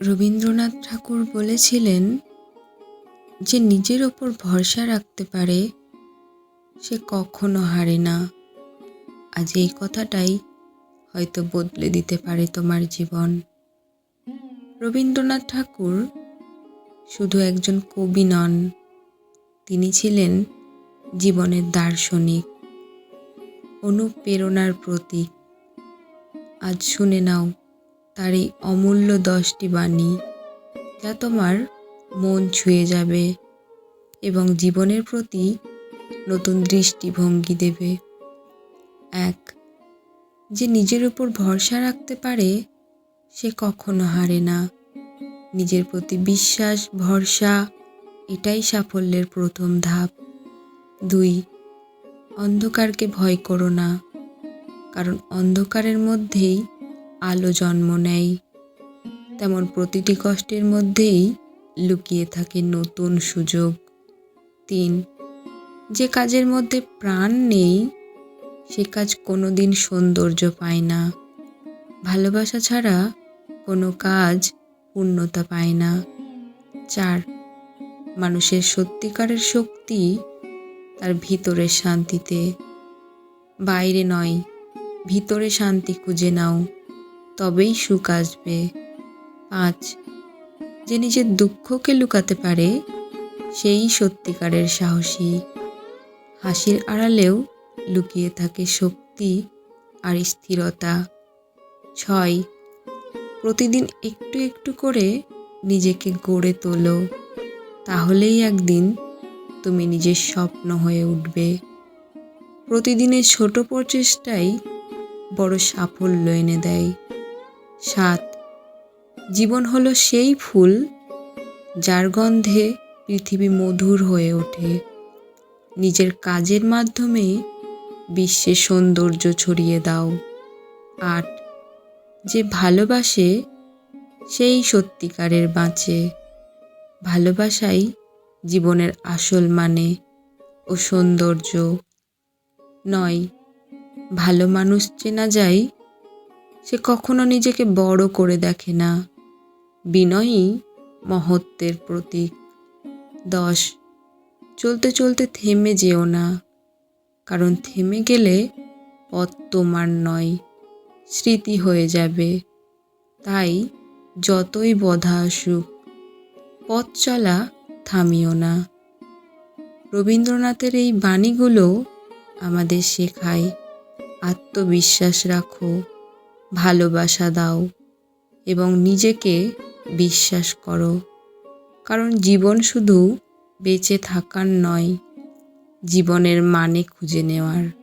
রবীন্দ্রনাথ ঠাকুর বলেছিলেন যে নিজের ওপর ভরসা রাখতে পারে, সে কখনো হারে না। আজ এই কথাটাই হয়তো বদলে দিতে পারে তোমার জীবন। রবীন্দ্রনাথ ঠাকুর শুধু একজন কবি নন, তিনি ছিলেন জীবনের দার্শনিক, অনুপ্রেরণার প্রতীক। আজ শুনে নাও। তার এই অমূল্য দশটি বাণী, যা তোমার মন ছুঁয়ে যাবে এবং জীবনের প্রতি নতুন দৃষ্টিভঙ্গি দেবে। এক, যে নিজের উপর ভরসা রাখতে পারে, সে কখনো হারে না। নিজের প্রতি বিশ্বাস, ভরসা, এটাই সাফল্যের প্রথম ধাপ। দুই, অন্ধকারকে ভয় করো না, কারণ অন্ধকারের মধ্যেই আলো জন্ম নেয়। তেমন প্রতিটি কষ্টের মধ্যেই লুকিয়ে থাকে নতুন সুযোগ। তিন, যে কাজের মধ্যে প্রাণ নেই, সে কাজ কোনো দিন সৌন্দর্য পায় না। ভালোবাসা ছাড়া কোনো কাজ পূর্ণতা পায় না। চার, মানুষের সত্যিকারের শক্তি তার ভিতরের শান্তিতে। বাইরে নয়, ভিতরে শান্তি খুঁজে নাও। তবেই সুখ আসবে। পাঁচ, যে নিজের দুঃখকে লুকাতে পারে, সেই সত্যিকারের সাহসী। হাসির আড়ালেও লুকিয়ে থাকে শক্তি আর স্থিরতা। ছয়, প্রতিদিন একটু একটু করে নিজেকে গড়ে তোলো। তাহলেই একদিন তুমি নিজের স্বপ্ন হয়ে উঠবে। প্রতিদিনের ছোট প্রচেষ্টাই বড় সাফল্য এনে দেয়। সাত। জীবন হলো সেই ফুল যার গন্ধে পৃথিবী মধুর হয়ে ওঠে। নিজের কাজের মাধ্যমে বিশ্বে সৌন্দর্য ছড়িয়ে দাও। আট। যে ভালোবাসে, সেই সত্যিকারের বাঁচে। ভালোবাসাই জীবনের আসল মানে ও সৌন্দর্য। নয়। ভালো মানুষ চেনা যায় সে কখনো নিজেকে বড় করে দেখে না। বিনয়ই মহত্বের প্রতীক। দশ, চলতে চলতে থেমে যেও না। কারণ থেমে গেলে পথ তোমার নয়, স্মৃতি হয়ে যাবে। তাই যতই বধা আসুক, পথ চলা থামিও না। রবীন্দ্রনাথের এই বাণীগুলো আমাদের শেখায়। আত্মবিশ্বাস রাখো। ভালোবাসা দাও এবং নিজেকে বিশ্বাস করো। কারণ জীবন শুধু বেঁচে থাকার নয়, জীবনের মানে খুঁজে নেওয়ার।